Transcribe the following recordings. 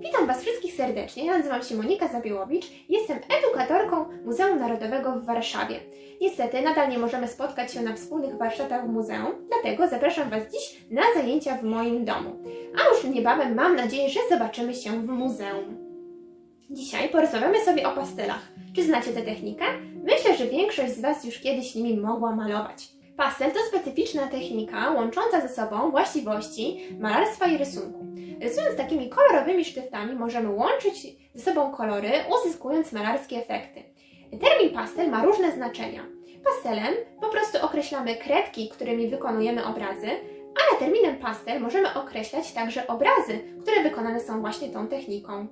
Witam Was wszystkich serdecznie. Ja nazywam się Monika Zabiałowicz. Jestem edukatorką Muzeum Narodowego w Warszawie. Niestety nadal nie możemy spotkać się na wspólnych warsztatach w muzeum, dlatego zapraszam Was dziś na zajęcia w moim domu. A już niebawem mam nadzieję, że zobaczymy się w muzeum. Dzisiaj porozmawiamy sobie o pastelach. Czy znacie tę technikę? Myślę, że większość z Was już kiedyś nimi mogła malować. Pastel to specyficzna technika łącząca ze sobą właściwości malarstwa i rysunku. Rysując takimi kolorowymi sztyftami możemy łączyć ze sobą kolory, uzyskując malarskie efekty. Termin pastel ma różne znaczenia. Pastelem po prostu określamy kredki, którymi wykonujemy obrazy, ale terminem pastel możemy określać także obrazy, które wykonane są właśnie tą techniką.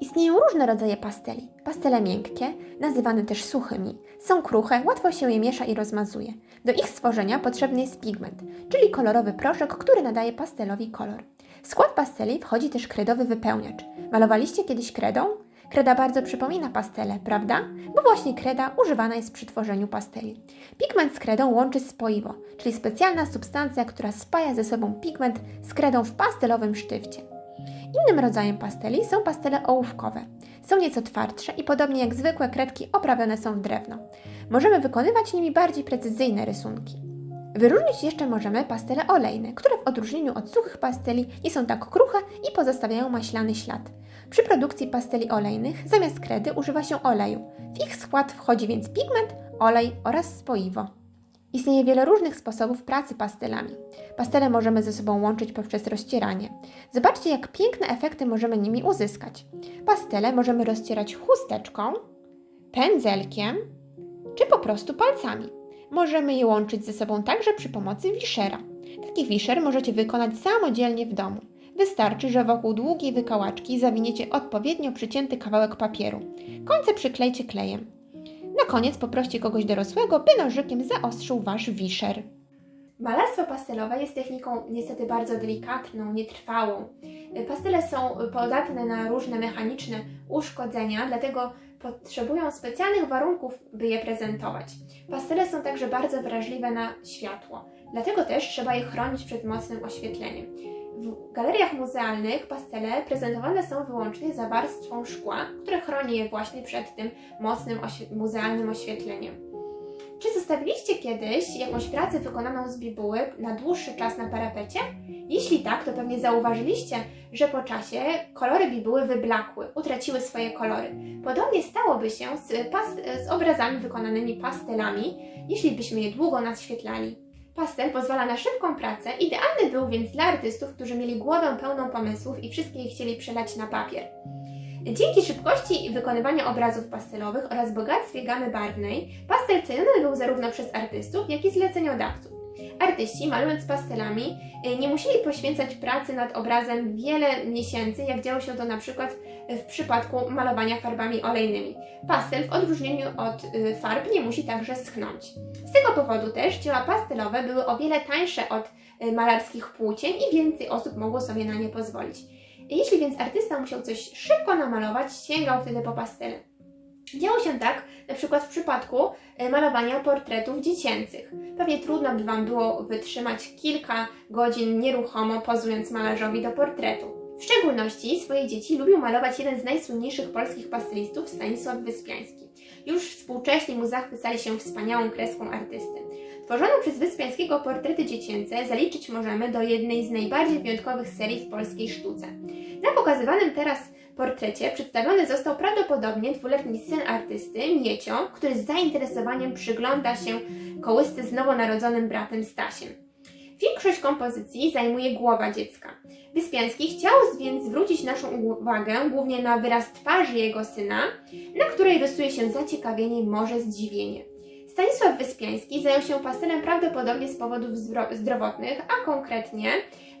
Istnieją różne rodzaje pasteli. Pastele miękkie, nazywane też suchymi, są kruche, łatwo się je miesza i rozmazuje. Do ich stworzenia potrzebny jest pigment, czyli kolorowy proszek, który nadaje pastelowi kolor. W skład pasteli wchodzi też kredowy wypełniacz. Malowaliście kiedyś kredą? Kreda bardzo przypomina pastele, prawda? Bo właśnie kreda używana jest przy tworzeniu pasteli. Pigment z kredą łączy spoiwo, czyli specjalna substancja, która spaja ze sobą pigment z kredą w pastelowym sztywcie. Innym rodzajem pasteli są pastele ołówkowe. Są nieco twardsze i podobnie jak zwykłe kredki oprawione są w drewno. Możemy wykonywać nimi bardziej precyzyjne rysunki. Wyróżnić jeszcze możemy pastele olejne, które w odróżnieniu od suchych pasteli nie są tak kruche i pozostawiają maślany ślad. Przy produkcji pasteli olejnych zamiast kredy używa się oleju. W ich skład wchodzi więc pigment, olej oraz spoiwo. Istnieje wiele różnych sposobów pracy pastelami. Pastele możemy ze sobą łączyć poprzez rozcieranie. Zobaczcie, jak piękne efekty możemy nimi uzyskać. Pastele możemy rozcierać chusteczką, pędzelkiem czy po prostu palcami. Możemy je łączyć ze sobą także przy pomocy wiszera. Taki wiszer możecie wykonać samodzielnie w domu. Wystarczy, że wokół długiej wykałaczki zawiniecie odpowiednio przycięty kawałek papieru. Końce przyklejcie klejem. Na koniec poproście kogoś dorosłego, by nożykiem zaostrzył Wasz wiszer. Malarstwo pastelowe jest techniką niestety bardzo delikatną, nietrwałą. Pastele są podatne na różne mechaniczne uszkodzenia, dlatego potrzebują specjalnych warunków, by je prezentować. Pastele są także bardzo wrażliwe na światło, dlatego też trzeba je chronić przed mocnym oświetleniem. W galeriach muzealnych pastele prezentowane są wyłącznie za warstwą szkła, które chroni je właśnie przed tym mocnym muzealnym oświetleniem. Czy zostawiliście kiedyś jakąś pracę wykonaną z bibuły na dłuższy czas na parapecie? Jeśli tak, to pewnie zauważyliście, że po czasie kolory bibuły wyblakły, utraciły swoje kolory. Podobnie stałoby się z, z obrazami wykonanymi pastelami, jeśli byśmy je długo naświetlali. Pastel pozwala na szybką pracę, idealny był więc dla artystów, którzy mieli głowę pełną pomysłów i wszystkie je chcieli przelać na papier. Dzięki szybkości wykonywania obrazów pastelowych oraz bogactwie gamy barwnej, pastel ceniony był zarówno przez artystów, jak i zleceniodawców. Artyści, malując pastelami, y, nie musieli poświęcać pracy nad obrazem wiele miesięcy, jak działo się to na przykład w przypadku malowania farbami olejnymi. Pastel w odróżnieniu od y, farb nie musi także schnąć. Z tego powodu też dzieła pastelowe były o wiele tańsze od y, malarskich płócien i więcej osób mogło sobie na nie pozwolić. Jeśli więc artysta musiał coś szybko namalować, sięgał wtedy po pastele. Działo się tak na przykład w przypadku e, malowania portretów dziecięcych. Pewnie trudno by Wam było wytrzymać kilka godzin nieruchomo pozując malarzowi do portretu. W szczególności swoje dzieci lubił malować jeden z najsłynniejszych polskich pastelistów, Stanisław Wyspiański. Już współcześni mu zachwycali się wspaniałą kreską artysty. Tworzoną przez Wyspiańskiego portrety dziecięce zaliczyć możemy do jednej z najbardziej wyjątkowych serii w polskiej sztuce. Na pokazywanym teraz portrecie przedstawiony został prawdopodobnie dwuletni syn artysty, Miecio, który z zainteresowaniem przygląda się kołysce z nowonarodzonym bratem Stasiem. Większość kompozycji zajmuje głowa dziecka. Wyspiański chciał więc zwrócić naszą uwagę głównie na wyraz twarzy jego syna, na której rysuje się zaciekawienie i może zdziwienie. Stanisław Wyspiański zajął się pastelem prawdopodobnie z powodów zdro- zdrowotnych, a konkretnie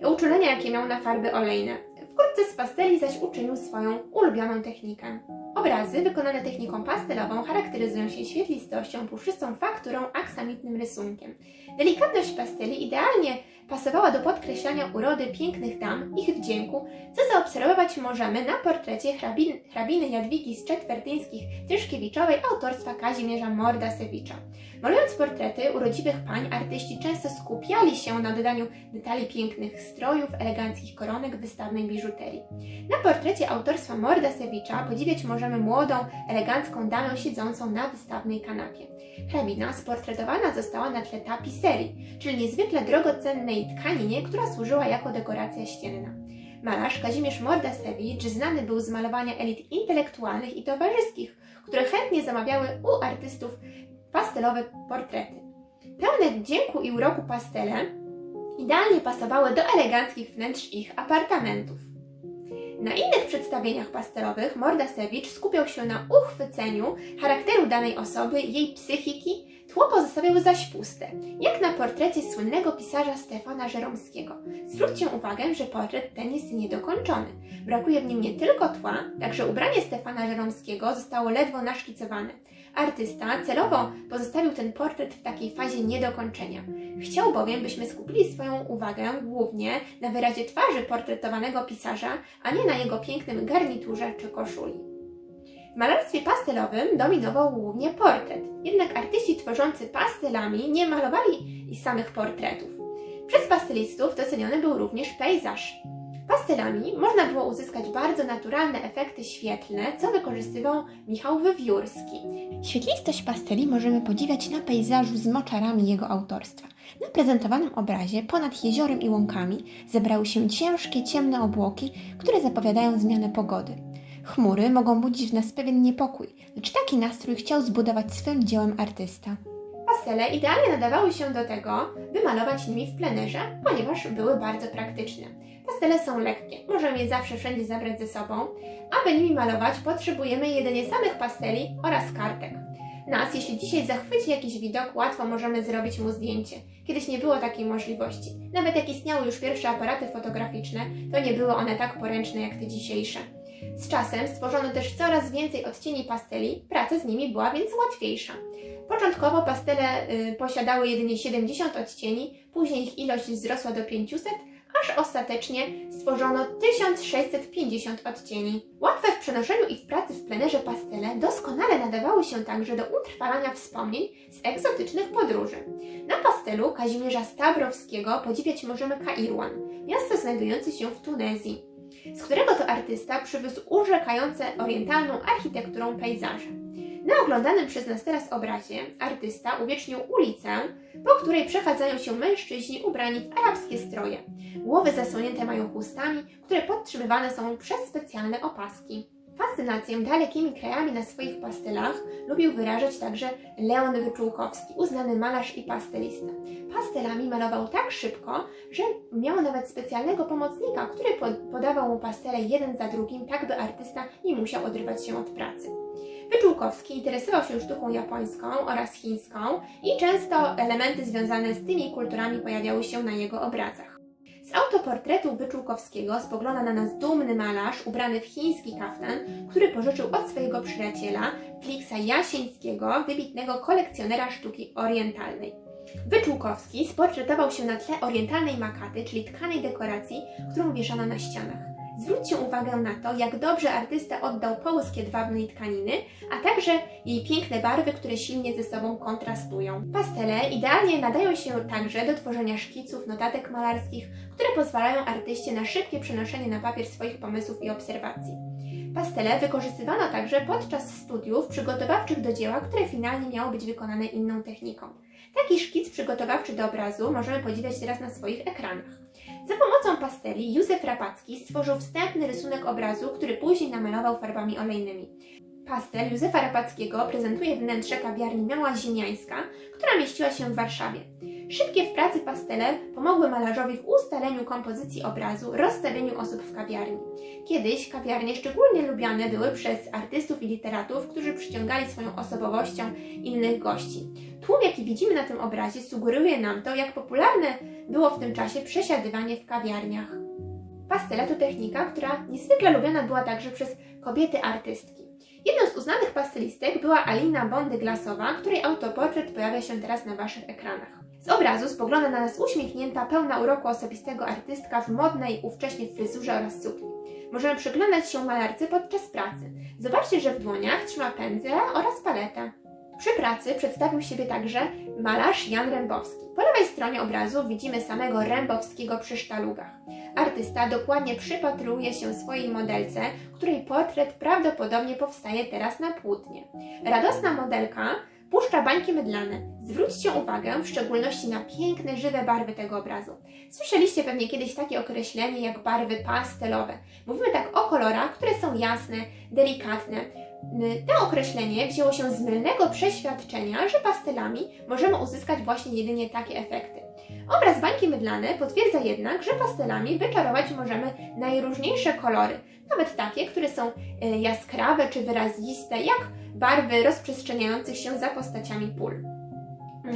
uczulenia, jakie miał na farby olejne. Wkrótce z pasteli zaś uczynił swoją ulubioną technikę. Obrazy wykonane techniką pastelową charakteryzują się świetlistością, puszystą fakturą, aksamitnym rysunkiem. Delikatność pasteli idealnie pasowała do podkreślania urody pięknych dam, ich wdzięku, co zaobserwować możemy na portrecie hrabin, hrabiny Jadwigi z Czetwertyńskich Tyszkiewiczowej autorstwa Kazimierza Mordasewicza. Malując portrety urodziwych pań, artyści często skupiali się na dodaniu detali pięknych strojów, eleganckich koronek, wystawnej biżuterii. Na portrecie autorstwa Mordasewicza podziwiać możemy młodą, elegancką damę siedzącą na wystawnej kanapie. Hrabina sportretowana została na tle tapiserii, czyli niezwykle drogocennej tkaninie, która służyła jako dekoracja ścienna. Malarz Kazimierz Mordasewicz znany był z malowania elit intelektualnych i towarzyskich, które chętnie zamawiały u artystów pastelowe portrety. Pełne wdzięku i uroku pastele idealnie pasowały do eleganckich wnętrz ich apartamentów. Na innych przedstawieniach pastelowych Mordasewicz skupiał się na uchwyceniu charakteru danej osoby, jej psychiki, tło pozostawiał zaś puste, jak na portrecie słynnego pisarza Stefana Żeromskiego. Zwróćcie uwagę, że portret ten jest niedokończony. Brakuje w nim nie tylko tła, także ubranie Stefana Żeromskiego zostało ledwo naszkicowane. Artysta celowo pozostawił ten portret w takiej fazie niedokończenia. Chciał bowiem, byśmy skupili swoją uwagę głównie na wyrazie twarzy portretowanego pisarza, a nie na jego pięknym garniturze czy koszuli. W malarstwie pastelowym dominował głównie portret, jednak artyści tworzący pastelami nie malowali samych portretów. Przez pastelistów doceniony był również pejzaż. Pastelami można było uzyskać bardzo naturalne efekty świetlne, co wykorzystywał Michał Wywiórski. Świetlistość pasteli możemy podziwiać na pejzażu z moczarami jego autorstwa. Na prezentowanym obrazie ponad jeziorem i łąkami zebrały się ciężkie, ciemne obłoki, które zapowiadają zmianę pogody. Chmury mogą budzić w nas pewien niepokój, lecz taki nastrój chciał zbudować swym dziełem artysta. Pastele idealnie nadawały się do tego, by malować nimi w plenerze, ponieważ były bardzo praktyczne. Pastele są lekkie, możemy je zawsze wszędzie zabrać ze sobą. Aby nimi malować, potrzebujemy jedynie samych pasteli oraz kartek. Nas, jeśli dzisiaj zachwyci jakiś widok, łatwo możemy zrobić mu zdjęcie. Kiedyś nie było takiej możliwości. Nawet jak istniały już pierwsze aparaty fotograficzne, to nie były one tak poręczne jak te dzisiejsze. Z czasem stworzono też coraz więcej odcieni pasteli, praca z nimi była więc łatwiejsza. Początkowo pastele y, posiadały jedynie 70 odcieni, później ich ilość wzrosła do 500, aż ostatecznie stworzono 1650 odcieni. Łatwe w przenoszeniu i w pracy w plenerze pastele doskonale nadawały się także do utrwalania wspomnień z egzotycznych podróży. Na pastelu Kazimierza Stabrowskiego podziwiać możemy Kairwan, miasto znajdujące się w Tunezji, z którego to artysta przywiózł urzekające orientalną architekturą pejzaże. Na oglądanym przez nas teraz obrazie artysta uwiecznił ulicę, po której przechadzają się mężczyźni ubrani w arabskie stroje. Głowy zasłonięte mają chustami, które podtrzymywane są przez specjalne opaski. Fascynację dalekimi krajami na swoich pastelach lubił wyrażać także Leon Wyczółkowski, uznany malarz i pastelista. Pastelami malował tak szybko, że miał nawet specjalnego pomocnika, który podawał mu pastele jeden za drugim, tak by artysta nie musiał odrywać się od pracy. Wyczółkowski interesował się sztuką japońską oraz chińską i często elementy związane z tymi kulturami pojawiały się na jego obrazach. Z autoportretu Wyczółkowskiego spogląda na nas dumny malarz ubrany w chiński kaftan, który pożyczył od swojego przyjaciela Fliksa Jasieńskiego, wybitnego kolekcjonera sztuki orientalnej. Wyczółkowski sportretował się na tle orientalnej makaty, czyli tkanej dekoracji, którą wieszano na ścianach. Zwróćcie uwagę na to, jak dobrze artysta oddał połysk jedwabnej tkaniny, a także jej piękne barwy, które silnie ze sobą kontrastują. Pastele idealnie nadają się także do tworzenia szkiców, notatek malarskich, które pozwalają artyście na szybkie przenoszenie na papier swoich pomysłów i obserwacji. Pastele wykorzystywano także podczas studiów przygotowawczych do dzieła, które finalnie miało być wykonane inną techniką. Taki szkic przygotowawczy do obrazu możemy podziwiać teraz na swoich ekranach. Za pomocą pasteli Józef Rapacki stworzył wstępny rysunek obrazu, który później namalował farbami olejnymi. Pastel Józefa Rapackiego prezentuje wnętrze kawiarni Mała Ziemiańska, która mieściła się w Warszawie. Szybkie w pracy pastele pomogły malarzowi w ustaleniu kompozycji obrazu, rozstawieniu osób w kawiarni. Kiedyś kawiarnie szczególnie lubiane były przez artystów i literatów, którzy przyciągali swoją osobowością innych gości. Tłum, jaki widzimy na tym obrazie, sugeruje nam to, jak popularne było w tym czasie przesiadywanie w kawiarniach. Pastela to technika, która niezwykle lubiana była także przez kobiety artystki. Jedną z uznanych pastelistek była Alina Bondy-Glasowa, której autoportret pojawia się teraz na Waszych ekranach. Z obrazu spogląda na nas uśmiechnięta, pełna uroku osobistego artystka w modnej ówcześnie fryzurze oraz sukni. Możemy przyglądać się malarce podczas pracy. Zobaczcie, że w dłoniach trzyma pędzle oraz paletę. Przy pracy przedstawił siebie także malarz Jan Rębowski. Po lewej stronie obrazu widzimy samego Rębowskiego przy sztalugach. Artysta dokładnie przypatruje się swojej modelce, której portret prawdopodobnie powstaje teraz na płótnie. Radosna modelka puszcza bańki mydlane. Zwróćcie uwagę w szczególności na piękne, żywe barwy tego obrazu. Słyszeliście pewnie kiedyś takie określenie jak barwy pastelowe. Mówimy tak o kolorach, które są jasne, delikatne. To określenie wzięło się z mylnego przeświadczenia, że pastelami możemy uzyskać właśnie jedynie takie efekty. Obraz bańki mydlane potwierdza jednak, że pastelami wyczarować możemy najróżniejsze kolory, nawet takie, które są y, jaskrawe czy wyraziste, jak barwy rozprzestrzeniających się za postaciami pól.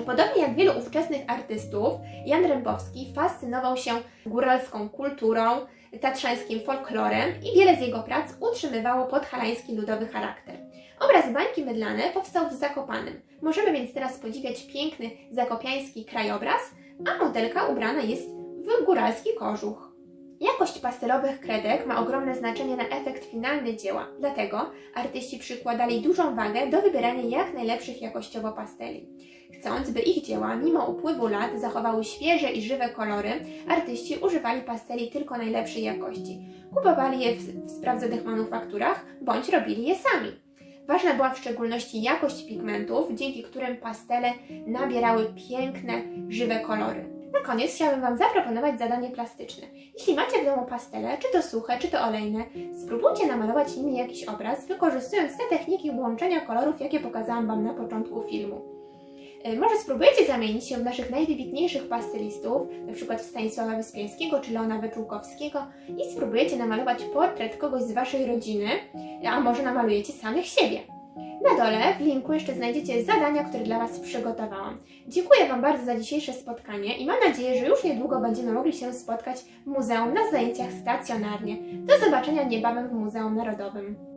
Podobnie jak wielu ówczesnych artystów, Jan Rębowski fascynował się góralską kulturą, tatrzańskim folklorem i wiele z jego prac utrzymywało podhalański ludowy charakter. Obraz bańki mydlane powstał w Zakopanem. Możemy więc teraz podziwiać piękny zakopiański krajobraz, a modelka ubrana jest w góralski kożuch. Jakość pastelowych kredek ma ogromne znaczenie na efekt finalny dzieła, dlatego artyści przykładali dużą wagę do wybierania jak najlepszych jakościowo pasteli. Chcąc, by ich dzieła mimo upływu lat zachowały świeże i żywe kolory, artyści używali pasteli tylko najlepszej jakości. Kupowali je w, w sprawdzonych manufakturach bądź robili je sami. Ważna była w szczególności jakość pigmentów, dzięki którym pastele nabierały piękne, żywe kolory. Na koniec chciałabym Wam zaproponować zadanie plastyczne. Jeśli macie w domu pastele, czy to suche, czy to olejne, spróbujcie namalować nimi jakiś obraz, wykorzystując te techniki łączenia kolorów, jakie pokazałam Wam na początku filmu. Y, Może spróbujecie zamienić się w naszych najwybitniejszych pastelistów, np. Stanisława Wyspiańskiego czy Leona Wyczółkowskiego i spróbujecie namalować portret kogoś z Waszej rodziny, a może namalujecie samych siebie. Na dole w linku jeszcze znajdziecie zadania, które dla Was przygotowałam. Dziękuję Wam bardzo za dzisiejsze spotkanie i mam nadzieję, że już niedługo będziemy mogli się spotkać w muzeum na zajęciach stacjonarnie. Do zobaczenia niebawem w Muzeum Narodowym.